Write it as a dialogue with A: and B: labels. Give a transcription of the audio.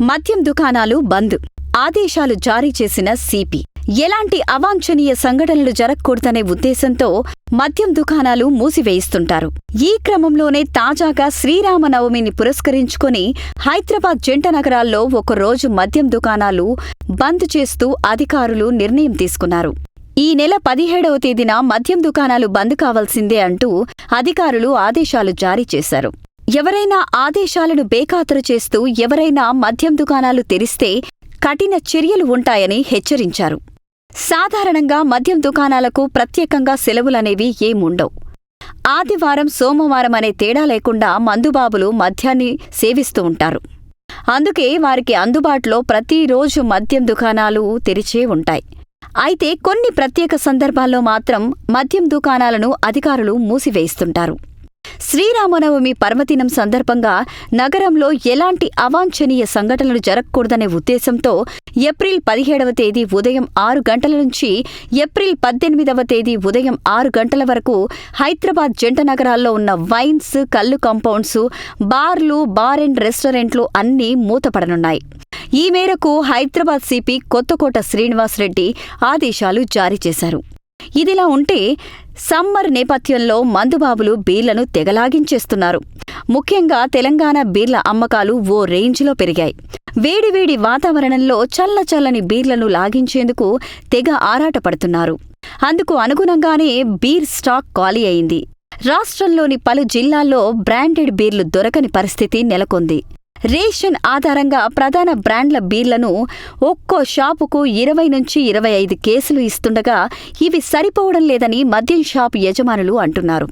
A: మద్యం దుకాణాలు బంద్. ఆదేశాలు జారీ చేసిన సిపి. ఎలాంటి అవాంఛనీయ సంఘటనలు జరగకూడదనే ఉద్దేశంతో మద్యం దుకాణాలు మూసివేయిస్తుంటారు. ఈ క్రమంలోనే తాజాగా శ్రీరామనవమిని పురస్కరించుకొని హైదరాబాద్ జంట నగరాల్లో ఒకరోజు మద్యం దుకాణాలు బంద్ చేస్తూ అధికారులు నిర్ణయం తీసుకున్నారు. ఈ నెల పదిహేడవ తేదీన మద్యం దుకాణాలు బంద్ కావాల్సిందే అంటూ అధికారులు ఆదేశాలు జారీ చేశారు. ఎవరైనా ఆదేశాలను బేఖాతరు చేస్తూ ఎవరైనా మద్యం దుకాణాలు తెరిస్తే కఠిన చర్యలు ఉంటాయని హెచ్చరించారు. సాధారణంగా మద్యం దుకాణాలకు ప్రత్యేకంగా సెలవులనేవి ఏముండవు. ఆదివారం సోమవారం అనే తేడా లేకుండా మందుబాబులు మద్యాన్ని సేవిస్తూ ఉంటారు. అందుకే వారికి అందుబాటులో ప్రతిరోజు మద్యం దుకాణాలు తెరిచే ఉంటాయి. అయితే కొన్ని ప్రత్యేక సందర్భాల్లో మాత్రం మద్యం దుకాణాలను అధికారులు మూసివేయిస్తుంటారు. శ్రీరామనవమి పర్వదినం సందర్భంగా నగరంలో ఎలాంటి అవాంఛనీయ సంఘటనలు జరగకూడదనే ఉద్దేశంతో ఏప్రిల్ పదిహేడవ తేదీ ఉదయం ఆరు గంటల నుంచి ఏప్రిల్ పద్దెనిమిదవ తేదీ ఉదయం ఆరు గంటల వరకు హైదరాబాద్ జంట నగరాల్లో ఉన్న వైన్స్ కళ్ళు కాంపౌండ్స్ బార్లు బార్ అండ్ రెస్టారెంట్లు అన్నీ మూతపడనున్నాయి. ఈ మేరకు హైదరాబాద్ సిపి కొత్తకోట శ్రీనివాసరెడ్డి ఆదేశాలు జారీ చేశారు. ఇదిలా ఉంటే సమ్మర్ నేపథ్యంలో మందుబాబులు బీర్లను తెగలాగించేస్తున్నారు. ముఖ్యంగా తెలంగాణ బీర్ల అమ్మకాలు ఓ రేంజ్లో పెరిగాయి. వేడివేడి వాతావరణంలో చల్ల చల్లని బీర్లను లాగించేందుకు తెగ ఆరాటపడుతున్నారు. అందుకు అనుగుణంగానే బీర్ స్టాక్ ఖాళీ అయింది. రాష్ట్రంలోని పలు జిల్లాల్లో బ్రాండెడ్ బీర్లు దొరకని పరిస్థితి నెలకొంది. రేషన్ ఆధారంగా ప్రధాన బ్రాండ్ల బీర్లను ఒక్కో షాపుకు ఇరవై నుంచి ఇరవై ఐదు కేసులు ఇస్తుండగా ఇవి సరిపోవడం లేదని మద్యం షాపు యజమానులు అంటున్నారు.